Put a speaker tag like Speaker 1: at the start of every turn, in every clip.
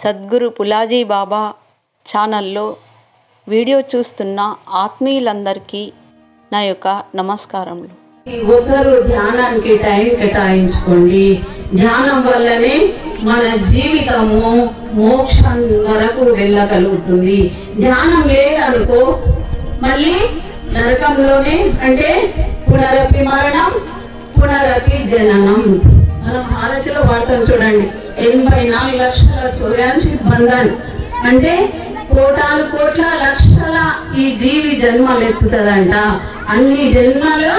Speaker 1: సద్గురు పులాజీ బాబా ఛానల్లో వీడియో చూస్తున్న ఆత్మీయులందరికీ నా యొక్క నమస్కారములు.
Speaker 2: ఒకరు ధ్యానానికి టైం కేటాయించుకోండి. ధ్యానం వల్లనే మన జీవితము మోక్షం వరకు వెళ్ళగలుగుతుంది. ధ్యానం లేదనుకో మళ్ళీ నరకంలోనే అంటే పునరపి మరణం పునరపి జననం మనం భారతిలో వాడతాం చూడండి. ఎనభై నాలుగు లక్షల చౌర్యాసి బంధాన్ని అంటే కోటాను కోట్ల లక్షల ఈ జీవి జన్మలు ఎత్తుతుందంట. అన్ని జన్మలు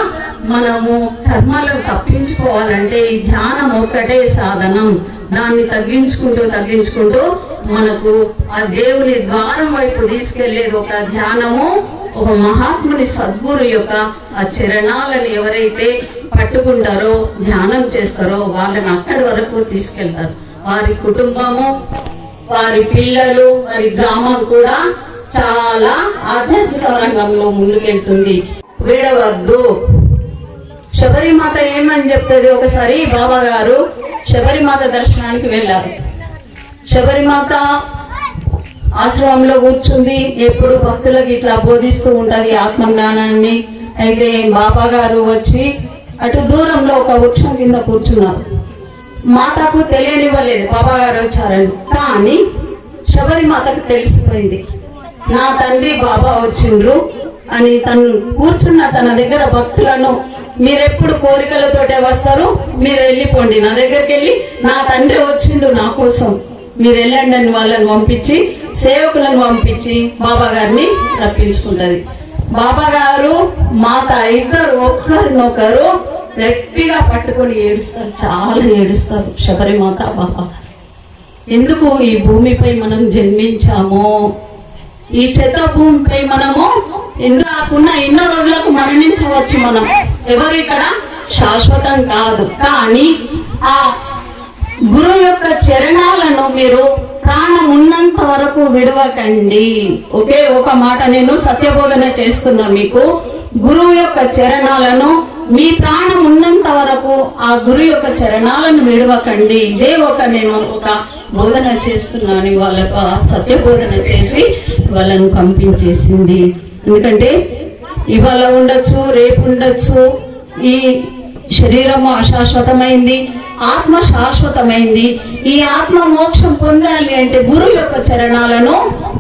Speaker 2: మనము కర్మలు తప్పించుకోవాలంటే ఈ ధ్యానం ఒక్కటే సాధనం. దాన్ని తగ్గించుకుంటూ తగ్గించుకుంటూ మనకు ఆ దేవుని ద్వారం వైపు తీసుకెళ్ళేది ఒక ధ్యానము ఒక మహాత్ముని సద్గురు యొక్క ఆ చరణాలను ఎవరైతే పట్టుకుంటారో ధ్యానం చేస్తారో వాళ్ళని అక్కడి వరకు తీసుకెళ్తారు. వారి కుటుంబము వారి పిల్లలు వారి గ్రామం కూడా చాలా ఆధ్యాత్మిక రంగంలో ముందుకెళ్తుంది. వీడవద్దు. శబరిమాత ఏమని చెప్తుంది ఒకసారి బాబా గారు? శబరిమాత దర్శనానికి వెళ్ళారు. శబరిమాత ఆశ్రమంలో కూర్చుంది. ఎప్పుడు భక్తులకు ఇట్లా బోధిస్తూ ఉంటది ఆత్మజ్ఞానాన్ని. అయితే బాబా గారు వచ్చి అటు దూరంలో ఒక వృక్షం కింద కూర్చున్నారు. మాతకు తెలియనివ్వలేదు. బాబాగారు వచ్చారని. కానీ శబరిమాతకు తెలిసిపోయింది. నా తండ్రి బాబా వచ్చిండ్రు అని తను కూర్చున్న తన దగ్గర భక్తులను మీరెప్పుడు కోరికలతోటే వస్తారు? మీరు వెళ్ళిపోండి. నా దగ్గరికి వెళ్ళి నా తండ్రి వచ్చిండు నా కోసం. మీరు వెళ్ళండి అని వాళ్ళని పంపించి సేవకులను పంపించి బాబా గారిని రప్పించుకుంటది. బాబా గారు మాత ఇద్దరు ఒక్కరినొకరు గట్టిగా పట్టుకొని ఏడుస్తారు చాలా ఏడుస్తారు. శబరిమాత బాబా ఎందుకు ఈ భూమిపై మనం జన్మించాము? ఈ చెత్త భూమిపై మనము ఎందుకున్న ఎన్నో రోజులకు మరణించవచ్చు మనం. ఎవరు ఇక్కడ శాశ్వతం కాదు. కానీ ఆ గురువు యొక్క చరణాలను మీరు ప్రాణం ఉన్నంత వరకు విడవకండి. ఒకే ఒక మాట నేను సత్యబోధన చేస్తున్నా మీకు. గురువు యొక్క చరణాలను మీ ప్రాణం ఉన్నంత వరకు ఆ గురు యొక్క చరణాలను విడవకండి. ఇదే ఒక నేను ఒక బోధన చేస్తున్నాను. వాళ్ళకు ఆ సత్య బోధన చేసి వాళ్ళను పంపించేసింది. ఎందుకంటే ఇవాళ ఉండొచ్చు రేపు ఉండొచ్చు. ఈ శరీరము అశాశ్వతమైంది ఆత్మ శాశ్వతమైంది. ఈ ఆత్మ మోక్షం పొందాలి అంటే గురువు యొక్క చరణాలను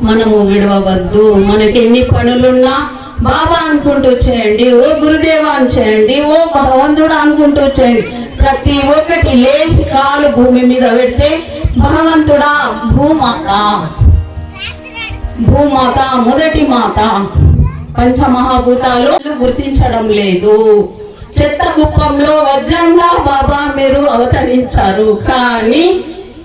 Speaker 2: మనము విడవవద్దు. మనకి ఎన్ని పనులున్నా బాబా అనుకుంటూ చేయండి ఓ గురుదేవా అని చేయండి ఓ భగవంతుడు అనుకుంటూ చేయండి ప్రతి ఒక్కటి లేసి కాలు భూమి మీద పెడితే భగవంతుడా భూమాత. భూమాత మొదటి మాత. పంచమహాభూతాలు గుర్తించడం లేదు. చెత్త కుప్పంలో వజ్రంగా బాబా మీరు అవతరించారు. కానీ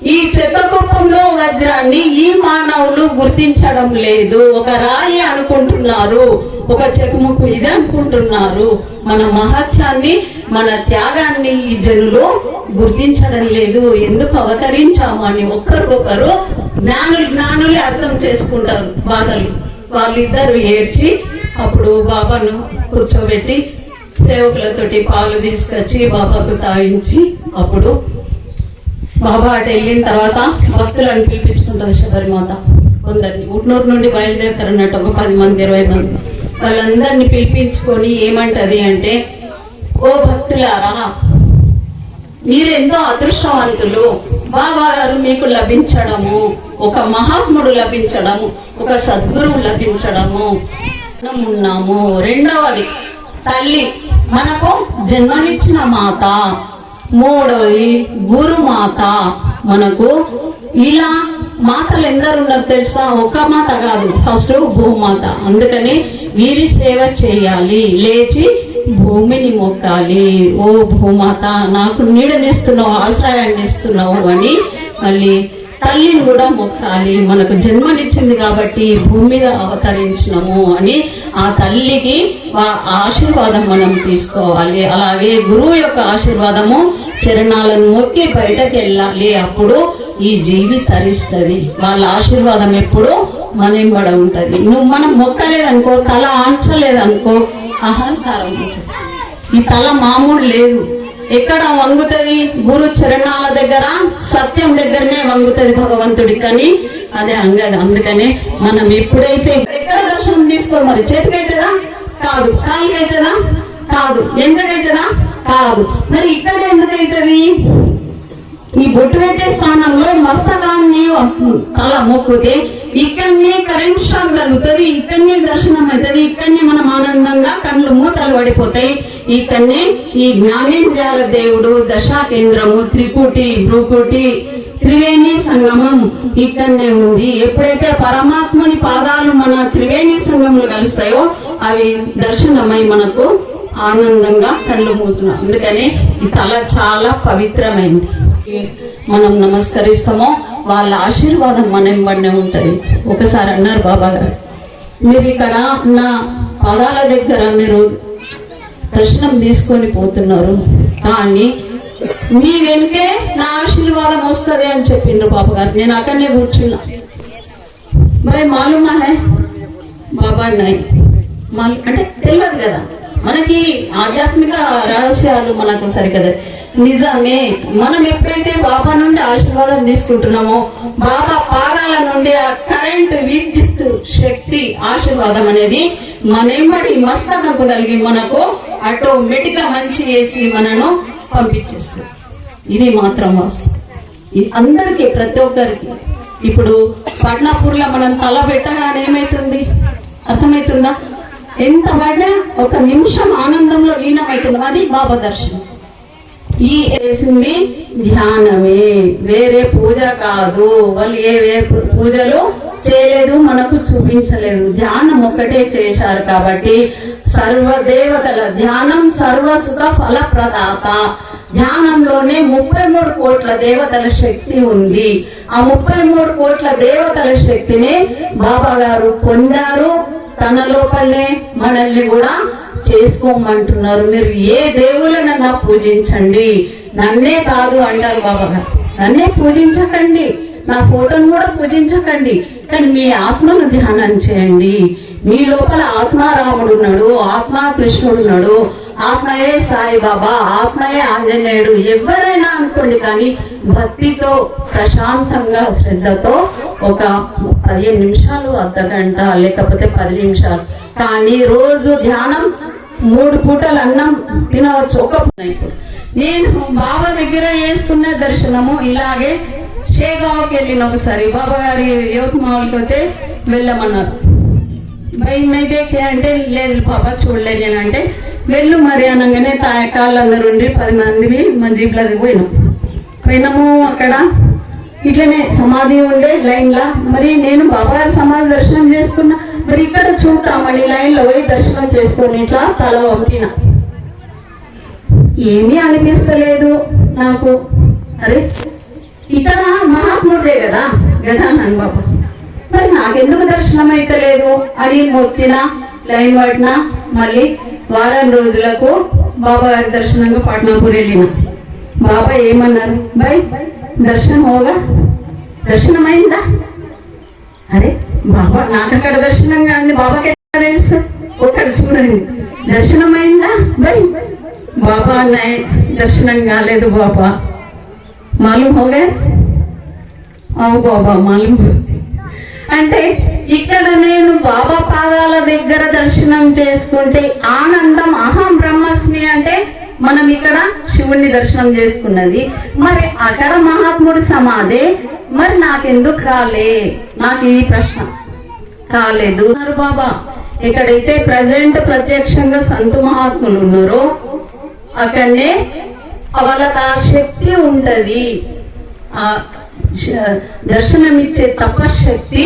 Speaker 2: ఈ చెత్త కుప్పంలో వజ్రాన్ని ఈ మానవులు గుర్తించడం లేదు. ఒక రాయి అనుకుంటున్నారు. ఒక చెకుముకు ఇది అనుకుంటున్నారు. మన మహత్యాన్ని మన త్యాగాన్ని ఈ జనులు గుర్తించడం లేదు. ఎందుకు అవతరించాము అని ఒక్కరికొకరు జ్ఞానులు జ్ఞానులే అర్థం చేసుకుంటారు. బాధలు. వాళ్ళిద్దరు ఏడ్చి అప్పుడు బాబాను కూర్చోబెట్టి సేవకులతోటి పాలు తీసుకొచ్చి బాబాకు తాగించి అప్పుడు బాబా అటు వెళ్ళిన తర్వాత భక్తులను పిలిపించుకుంటారు శబరిమాత. కొందరిని. ఉట్నూరు నుండి బయలుదేరుతారు అన్నట్టు ఒక పది మంది ఇరవై మంది. వాళ్ళందరినీ పిలిపించుకొని ఏమంటది అంటే ఓ భక్తులారా మీరెంతో అదృష్టవంతులు. బాబా గారు మీకు లభించడము ఒక మహాత్ముడు లభించడము ఒక సద్గురువు లభించడము. మనం ఉన్నాము. రెండవది తల్లి మనకు జన్మనిచ్చిన మాత. మూడవది గురుమాత మనకు ఇలా మాతలు ఎందరు ఉన్నారు తెలుసా? ఒక మాత కాదు. ఫస్ట్ భూమాత. అందుకని వీరి సేవ చేయాలి. లేచి భూమిని మొక్కాలి. ఓ భూమాత నాకు నీడనిస్తున్నావు ఆశ్రయాన్ని ఇస్తున్నావు అని మళ్ళీ తల్లిని కూడా మొక్కాలి. మనకు జన్మనిచ్చింది కాబట్టి భూమి మీద అవతరించినము అని ఆ తల్లికి ఆ ఆశీర్వాదం మనం తీసుకోవాలి. అలాగే గురువు యొక్క ఆశీర్వాదము చరణాలను మొక్కి బయటకు వెళ్ళాలి అప్పుడు ఈ జీవి తరిస్తుంది. వాళ్ళ ఆశీర్వాదం ఎప్పుడూ? మన వెంబడ ఉంటది. నువ్వు మనం మొక్కలేదనుకో తల ఆంచలేదనుకో అహంకారం ఉంటుంది. ఈ తల మామూలు లేదు. ఎక్కడ వంగుతుంది? గురు చరణాల దగ్గర సత్యం దగ్గరనే వంగుతుంది భగవంతుడి. కానీ అదే అంగది. అందుకనే మనం ఎప్పుడైతే ఎక్కడ దర్శనం తీసుకో మరి? చేతికైతుందా? కాదు. కాలికి అవుతుందా కాదు. ఎందుకైతుందా కాదు. మరి ఇక్కడ ఎందుకైతుంది? ఈ బొట్టు పెట్టే స్థానంలో మస్తకాన్ని తల మొక్కుతే ఇక్కడనే కరెంట్ షాక్ కలుగుతుంది ఇక్కడనే దర్శనం అవుతుంది ఇక్కడనే మనం ఆనందంగా కళ్ళు మూతలు పడిపోతాయి. ఇక్కడనే ఈ జ్ఞానేంద్రియాల దేవుడు దశా కేంద్రము త్రిపుటి భ్రూకుటి త్రివేణి సంగమం ఇక్కడనే ఉంది. ఎప్పుడైతే పరమాత్ముని పాదాలు మన త్రివేణి సంగములు కలుస్తాయో అవి దర్శనమై మనకు ఆనందంగా కళ్ళు మూతున్నాం అందుకని ఈ తల చాలా పవిత్రమైంది. మనం నమస్కరిస్తామో. వాళ్ళ ఆశీర్వాదం మన ఇవ్వడనే ఉంటుంది. ఒకసారి అన్నారు బాబా గారు. మీరు ఇక్కడ నా పదాల దగ్గర మీరు దర్శనం తీసుకొని పోతున్నారు. కానీ మీ వెనుకే నా ఆశీర్వాదం వస్తుంది అని చెప్పిండ్రు బాబా గారు. నేను అక్కడనే కూర్చున్నా. మరి మాలుమా బాబా నాయ్ మాలు అంటే తెలియదు కదా. మనకి ఆధ్యాత్మిక రహస్యాలు మనకు సరికదా. నిజమే. మనం ఎప్పుడైతే బాబా నుండి ఆశీర్వాదం తీసుకుంటున్నామో బాబా పాదాల నుండి ఆ కరెంట్ విద్యుత్ శక్తి ఆశీర్వాదం అనేది మనెమ్మడి మస్తకంకు కలిగి మనకు ఆటోమేటిక్గా మంచి వేసి మనను పంపించేస్తుంది. ఇది మాత్రం వాస్తవం. అందరికీ ప్రతి ఒక్కరికి ఇప్పుడు పట్నాపూర్లో మనం తల పెట్టగానే ఏమైతుంది? అర్థమవుతుందా? ఎంత పడినా ఒక నిమిషం ఆనందంలో లీనమవుతున్నాం. అది బాబా దర్శనం. ఈ వేసింది ధ్యానమే. వేరే పూజ కాదు. వాళ్ళు ఏ వే పూజలు చేయలేదు మనకు చూపించలేదు. ధ్యానం ఒక్కటే చేశారు కాబట్టి సర్వ దేవతల ధ్యానం సర్వసుఖ ఫలప్రదాత. ఫల ప్రదాత ధ్యానంలోనే ముప్పై మూడు కోట్ల దేవతల శక్తి ఉంది. ఆ ముప్పై మూడు కోట్ల దేవతల శక్తిని బాబా గారు పొందారు. తన లోపలనే మనల్ని కూడా చేసుకోమంటున్నారు. మీరు ఏ దేవుళ్ళనన్నా పూజించండి. నన్నే కాదు అంటారు బాబా నన్నే పూజించకండి. నా ఫోటోను కూడా పూజించకండి. కానీ మీ ఆత్మను ధ్యానం చేయండి. మీ లోపల ఆత్మారాముడు ఉన్నాడు ఆత్మా కృష్ణుడు ఉన్నాడు. ఆత్మయే సాయిబాబా ఆత్మయే ఆంజనేయుడు. ఎవరైనా అనుకోండి కానీ భక్తితో ప్రశాంతంగా శ్రద్ధతో ఒక పదిహేను నిమిషాలు అర్ధ గంట లేకపోతే పది నిమిషాలు. కానీ రోజు ధ్యానం మూడు పూటలు అన్నం తినవచ్చు. ఒక నేను బాబా దగ్గర చేసుకున్న దర్శనము ఇలాగే షేగావ్కి వెళ్ళిన ఒకసారి. బాబా గారి యువత మామూలుకి పోతే వెళ్ళమన్నారు. భయమైతే అంటే లేదు బాబా చూడలేదు నేను అంటే వెళ్ళు మరి అనగానే తాయకాళ్ళు అందరు ఉండి పది మందివి మా జీప్లది పోయినాం. పోయినాము అక్కడ. ఇట్లనే సమాధి ఉండే లైన్లా. మరి నేను బాబా గారి సమాధి దర్శనం చేసుకున్నా. మరి ఇక్కడ చూద్దామని లైన్లో పోయి దర్శనం చేసుకొని ఇట్లా తల ఒకటిన ఏమీ అనిపిస్తలేదు నాకు. అరే ఇక్కడ మహాత్ముడే కదా గజానన్ బాబు. మరి నాకెందుకు దర్శనం అయితలేదు? అని మొత్తిన లైన్ పట్టిన మళ్ళీ వారం రోజులకు బాబా గారి దర్శనంగా పట్నాపూర్ వెళ్ళిన. బాబా ఏమన్నారు? బై దర్శనం హోగా? దర్శనం అయిందా అరే బాబా నాకక్కడ దర్శనం కానీ బాబాకి ఎట్లా తెలుసు? ఒకటి చూడండి. దర్శనం అయిందా బై. బాబా అన్నాయి దర్శనం కాలేదు బాబా. మాలూమ్ హోగా? అవు బాబా మాలూమ్ అంటే ఇక్కడ నేను బాబా పాదాల దగ్గర దర్శనం చేసుకుంటే ఆనందం అహం బ్రహ్మస్మి అంటే మనం ఇక్కడ శివుణ్ణి దర్శనం చేసుకున్నది. మరి అక్కడ మహాత్ముడి సమాధి? మరి నాకెందుకు రాలే? నాకు ఈ ప్రశ్న. రాలేదు. బాబా. ఎక్కడైతే ప్రజెంట్ ప్రత్యక్షంగా సంతు మహాత్ములు ఉన్నారో అక్కడనే వాళ్ళకి ఆ శక్తి ఉంటది. ఆ దర్శనమిచ్చే తపశక్తి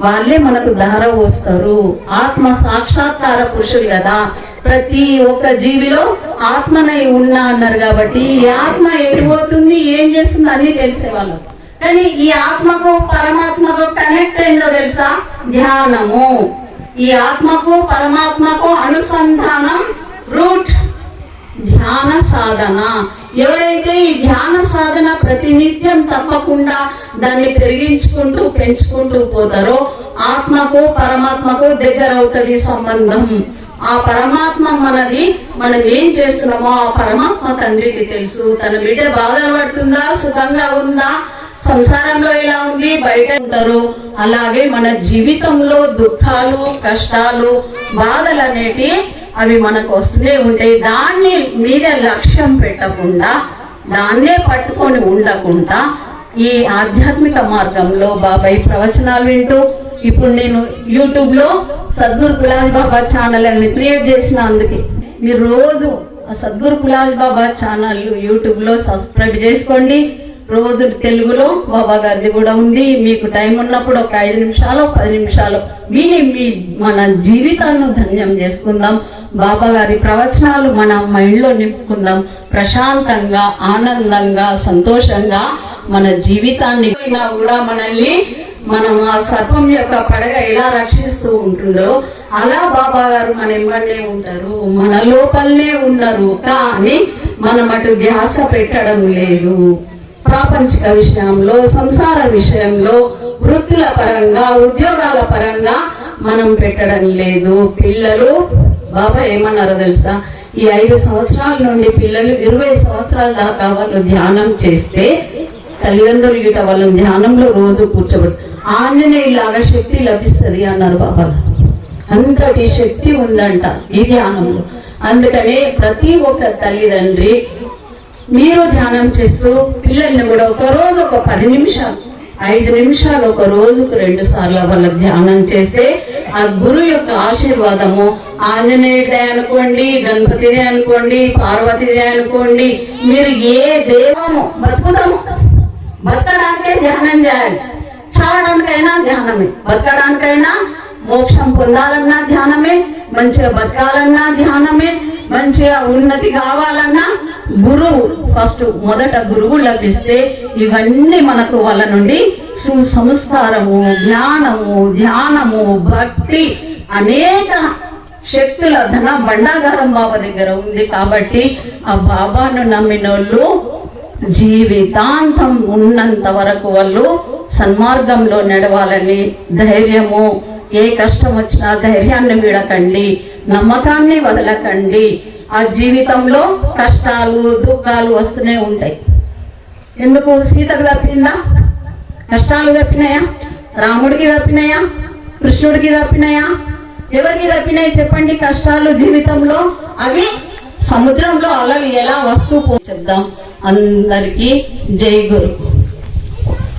Speaker 2: వాళ్ళే మనకు ధార పోస్తారు ఆత్మ సాక్షాత్కార పురుషులు కదా. ప్రతి ఒక్క జీవిలో ఆత్మనై ఉన్నా అన్నారు కాబట్టి ఈ ఆత్మ ఎటుపోతుంది ఏం చేస్తుంది అన్ని తెలిసేవాళ్ళు కానీ ఈ ఆత్మకు పరమాత్మకు కనెక్ట్ అయిందో తెలుసా? ధ్యానము. ఈ ఆత్మకు పరమాత్మకు అనుసంధానం రూట్ ధ్యాన సాధన. ఎవరైతే ఈ ధ్యాన సాధన ప్రతినిత్యం తప్పకుండా దాన్ని పెరిగించుకుంటూ పెంచుకుంటూ పోతారో ఆత్మకు పరమాత్మకు దగ్గర అవుతుంది సంబంధం. ఆ పరమాత్మ మనది మనం ఏం చేస్తున్నామో ఆ పరమాత్మ తండ్రికి తెలుసు. తన బిడ్డ బాధలు పడుతుందా సుఖంగా ఉందా సంసారంలో ఎలా ఉంది బయట ఉంటారు అలాగే మన జీవితంలో దుఃఖాలు కష్టాలు బాధలు అనేటి అవి మనకు వస్తూనే ఉంటాయి. దాన్ని మీద లక్ష్యం పెట్టకుండా దాన్నే పట్టుకొని ఉండకుండా ఈ ఆధ్యాత్మిక మార్గంలో బాబాయ్ ప్రవచనాలు వింటూ ఇప్పుడు నేను యూట్యూబ్లో సద్గురు కులాజ్ బాబా ఛానల్ అని క్రియేట్ చేసిన అందుకే. మీరు రోజు ఆ సద్గురు కులాజ్ బాబా ఛానల్ యూట్యూబ్లో సబ్స్క్రైబ్ చేసుకోండి. రోజు తెలుగులో బాబా గారిది కూడా ఉంది. మీకు టైం ఉన్నప్పుడు ఒక ఐదు నిమిషాలు పది నిమిషాలు విని మీ మన జీవితాలను ధన్యం చేసుకుందాం. బాబా గారి ప్రవచనాలు మన మైండ్లో నింపుకుందాం. ప్రశాంతంగా ఆనందంగా సంతోషంగా మన జీవితాన్ని కూడా మనల్ని మనం ఆ సర్పం యొక్క పడగ ఎలా రక్షిస్తూ ఉంటుందో అలా బాబా గారు మన ఇమ్మడే ఉంటారు. మన లోపలనే ఉన్నారు. కానీ మనం అటు ధ్యాస పెట్టడం లేదు. ప్రాపంచిక విషయంలో సంసార విషయంలో వృత్తుల పరంగా ఉద్యోగాల పరంగా మనం పెట్టడం లేదు. పిల్లలు బాబా ఏమన్నారో తెలుసా? ఈ ఐదు సంవత్సరాల నుండి పిల్లలు ఇరవై సంవత్సరాల దాకా వాళ్ళు ధ్యానం చేస్తే తల్లిదండ్రులు గిట వాళ్ళని ధ్యానంలో రోజు కూర్చోబెట్టు ఆంజనేయులాగా శక్తి లభిస్తుంది అన్నారు బాబా అంతటి శక్తి ఉందంట ఈ ధ్యానంలో. అందుకనే ప్రతి ఒక్క తల్లిదండ్రి మీరు ధ్యానం చేస్తూ పిల్లల్ని కూడా ఒక రోజు ఒక పది నిమిషాలు ఐదు నిమిషాలు ఒక రోజుకు రెండు సార్లు వాళ్ళకి ధ్యానం చేస్తే ఆ గురువు యొక్క ఆశీర్వాదము ఆంజనేయుడే అనుకోండి గణపతిదే అనుకోండి పార్వతిదే అనుకోండి మీరు ఏ దేవము బతుకుతాము బతకడానికే ధ్యానం చేయాలి. చావడానికైనా ధ్యానమే. బతకడానికైనా మోక్షం పొందాలన్నా ధ్యానమే. మంచిగా బతకాలన్నా ధ్యానమే మంచిగా ఉన్నతి కావాలన్నా గురువు ఫస్ట్ మొదట గురువు లభిస్తే ఇవన్నీ మనకు వాళ్ళ నుండి సుసంస్కారము జ్ఞానము ధ్యానము భక్తి అనేక శక్తుల ధన బండాగారం బాబా దగ్గర ఉంది కాబట్టి ఆ బాబాను నమ్మినోళ్ళు జీవితాంతం ఉన్నంత వరకు వాళ్ళు సన్మార్గంలో నడవాలని ధైర్యము ఏ కష్టం వచ్చినా ధైర్యాన్ని విడకండి నమ్మకాన్ని వదలకండి. ఆ జీవితంలో కష్టాలు దుఃఖాలు వస్తూనే ఉంటాయి. ఎందుకు సీతకు తప్పిందా? కష్టాలు తప్పినాయా? రాముడికి తప్పినాయా? కృష్ణుడికి తప్పినాయా? ఎవరికి తప్పినాయి చెప్పండి? కష్టాలు జీవితంలో అవి సముద్రంలో అలలు ఎలా వస్తూ పో చెప్దాం. అందరికీ జై గురు.